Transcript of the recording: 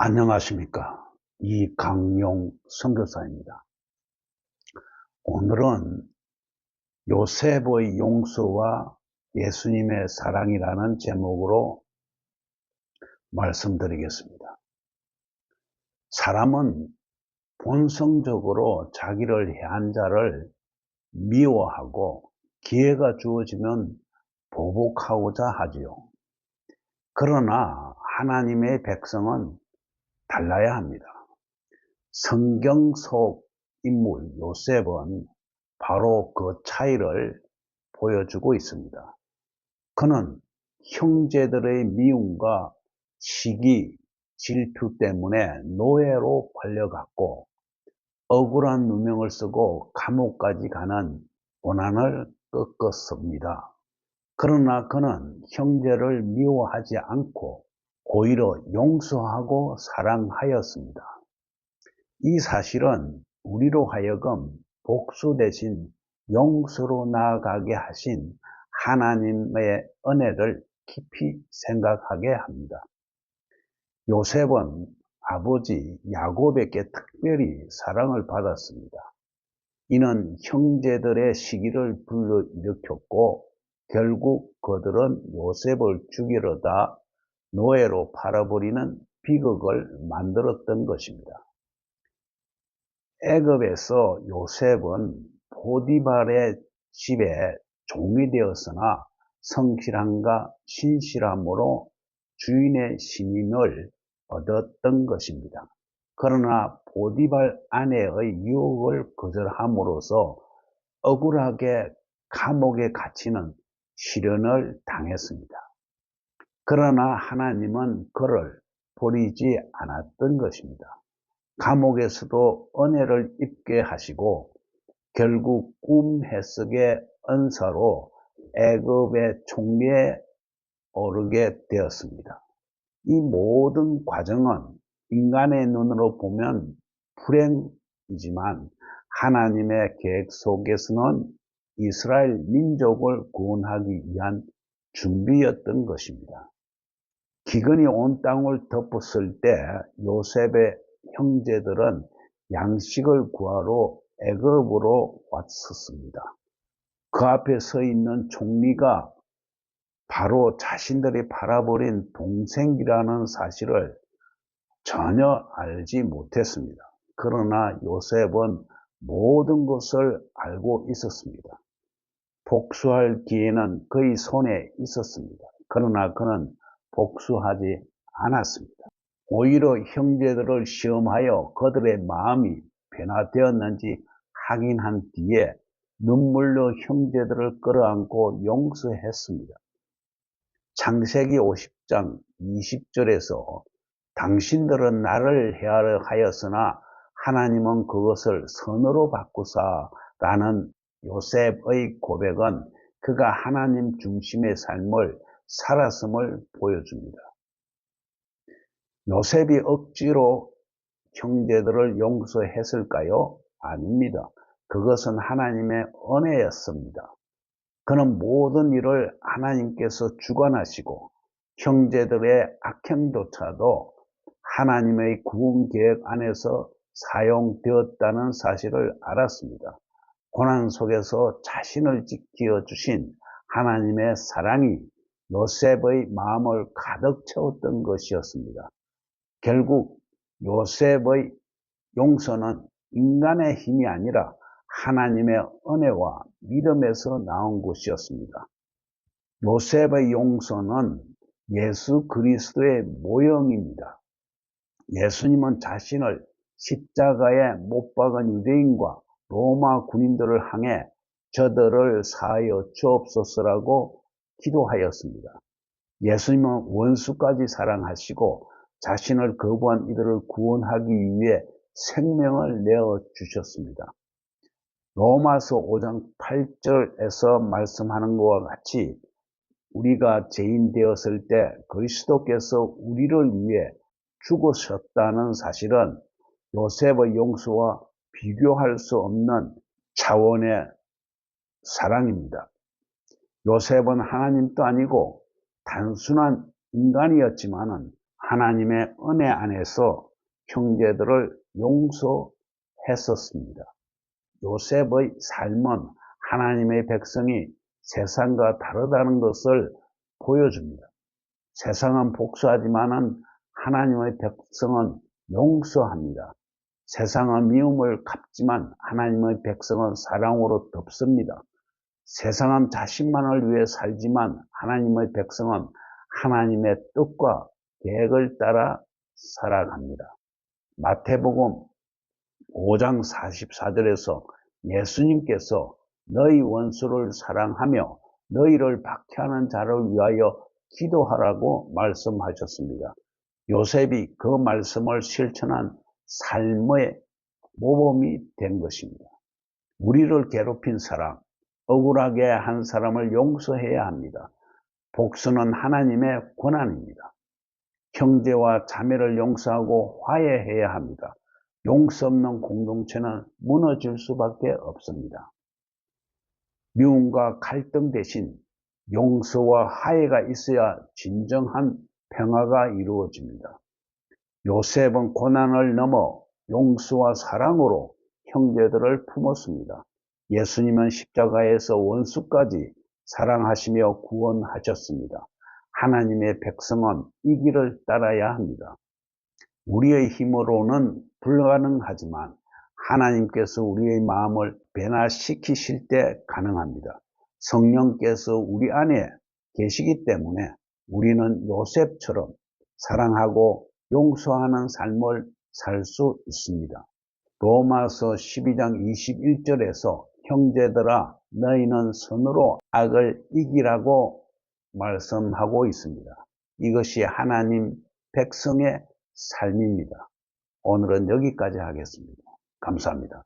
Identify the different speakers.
Speaker 1: 안녕하십니까. 이강용 선교사입니다. 오늘은 요셉의 용서와 예수님의 사랑이라는 제목으로 말씀드리겠습니다. 사람은 본성적으로 자기를 해한 자를 미워하고 기회가 주어지면 보복하고자 하지요. 그러나 하나님의 백성은 달라야 합니다. 성경 속 인물 요셉은 바로 그 차이를 보여주고 있습니다. 그는 형제들의 미움과 시기, 질투 때문에 노예로 걸려갔고 억울한 누명을 쓰고 감옥까지 가는 고난을 겪었습니다. 그러나 그는 형제를 미워하지 않고 오히려 용서하고 사랑하였습니다. 이 사실은 우리로 하여금 복수 대신 용서로 나아가게 하신 하나님의 은혜를 깊이 생각하게 합니다. 요셉은 아버지 야곱에게 특별히 사랑을 받았습니다. 이는 형제들의 시기를 불러일으켰고 결국 그들은 요셉을 죽이려다 노예로 팔아버리는 비극을 만들었던 것입니다. 애굽에서 요셉은 보디발의 집에 종이 되었으나 성실함과 신실함으로 주인의 신임을 얻었던 것입니다. 그러나 보디발 아내의 유혹을 거절함으로써 억울하게 감옥에 갇히는 시련을 당했습니다. 그러나 하나님은 그를 버리지 않았던 것입니다. 감옥에서도 은혜를 입게 하시고 결국 꿈 해석의 은사로 애굽의 총리에 오르게 되었습니다. 이 모든 과정은 인간의 눈으로 보면 불행이지만 하나님의 계획 속에서는 이스라엘 민족을 구원하기 위한 준비였던 것입니다. 기근이 온 땅을 덮었을 때 요셉의 형제들은 양식을 구하러 애굽으로 왔었습니다. 그 앞에 서 있는 총리가 바로 자신들이 팔아버린 동생이라는 사실을 전혀 알지 못했습니다. 그러나 요셉은 모든 것을 알고 있었습니다. 복수할 기회는 그의 손에 있었습니다. 그러나 그는 복수하지 않았습니다. 오히려 형제들을 시험하여 그들의 마음이 변화되었는지 확인한 뒤에 눈물로 형제들을 끌어안고 용서했습니다. 창세기 50장 20절에서 당신들은 나를 해하려 하였으나 하나님은 그것을 선으로 바꾸사 라는 요셉의 고백은 그가 하나님 중심의 삶을 살았음을 보여줍니다. 요셉이 억지로 형제들을 용서했을까요? 아닙니다. 그것은 하나님의 은혜였습니다. 그는 모든 일을 하나님께서 주관하시고 형제들의 악행조차도 하나님의 구원 계획 안에서 사용되었다는 사실을 알았습니다. 고난 속에서 자신을 지켜 주신 하나님의 사랑이 요셉의 마음을 가득 채웠던 것이었습니다. 결국 요셉의 용서는 인간의 힘이 아니라 하나님의 은혜와 믿음에서 나온 것이었습니다. 요셉의 용서는 예수 그리스도의 모형입니다. 예수님은 자신을 십자가에 못 박은 유대인과 로마 군인들을 향해 저들을 사하여 주옵소서라고 기도하였습니다. 예수님은 원수까지 사랑하시고 자신을 거부한 이들을 구원하기 위해 생명을 내어 주셨습니다. 로마서 5장 8절에서 말씀하는 것과 같이 우리가 죄인 되었을 때 그리스도께서 우리를 위해 죽으셨다는 사실은 요셉의 용서와 비교할 수 없는 차원의 사랑입니다. 요셉은 하나님도 아니고 단순한 인간이었지만은 하나님의 은혜 안에서 형제들을 용서했었습니다. 요셉의 삶은 하나님의 백성이 세상과 다르다는 것을 보여줍니다. 세상은 복수하지만은 하나님의 백성은 용서합니다. 세상은 미움을 갚지만 하나님의 백성은 사랑으로 덮습니다. 세상은 자신만을 위해 살지만 하나님의 백성은 하나님의 뜻과 계획을 따라 살아갑니다. 마태복음 5장 44절에서 예수님께서 너희 원수를 사랑하며 너희를 박해하는 자를 위하여 기도하라고 말씀하셨습니다. 요셉이 그 말씀을 실천한 삶의 모범이 된 것입니다. 우리를 괴롭힌 사람, 억울하게 한 사람을 용서해야 합니다. 복수는 하나님의 권한입니다. 형제와 자매를 용서하고 화해해야 합니다. 용서 없는 공동체는 무너질 수밖에 없습니다. 미움과 갈등 대신 용서와 화해가 있어야 진정한 평화가 이루어집니다. 요셉은 고난을 넘어 용서와 사랑으로 형제들을 품었습니다. 예수님은 십자가에서 원수까지 사랑하시며 구원하셨습니다. 하나님의 백성은 이 길을 따라야 합니다. 우리의 힘으로는 불가능하지만 하나님께서 우리의 마음을 변화시키실 때 가능합니다. 성령께서 우리 안에 계시기 때문에 우리는 요셉처럼 사랑하고 용서하는 삶을 살 수 있습니다. 로마서 12장 21절에서 형제들아 너희는 선으로 악을 이기라고 말씀하고 있습니다. 이것이 하나님 백성의 삶입니다. 오늘은 여기까지 하겠습니다. 감사합니다.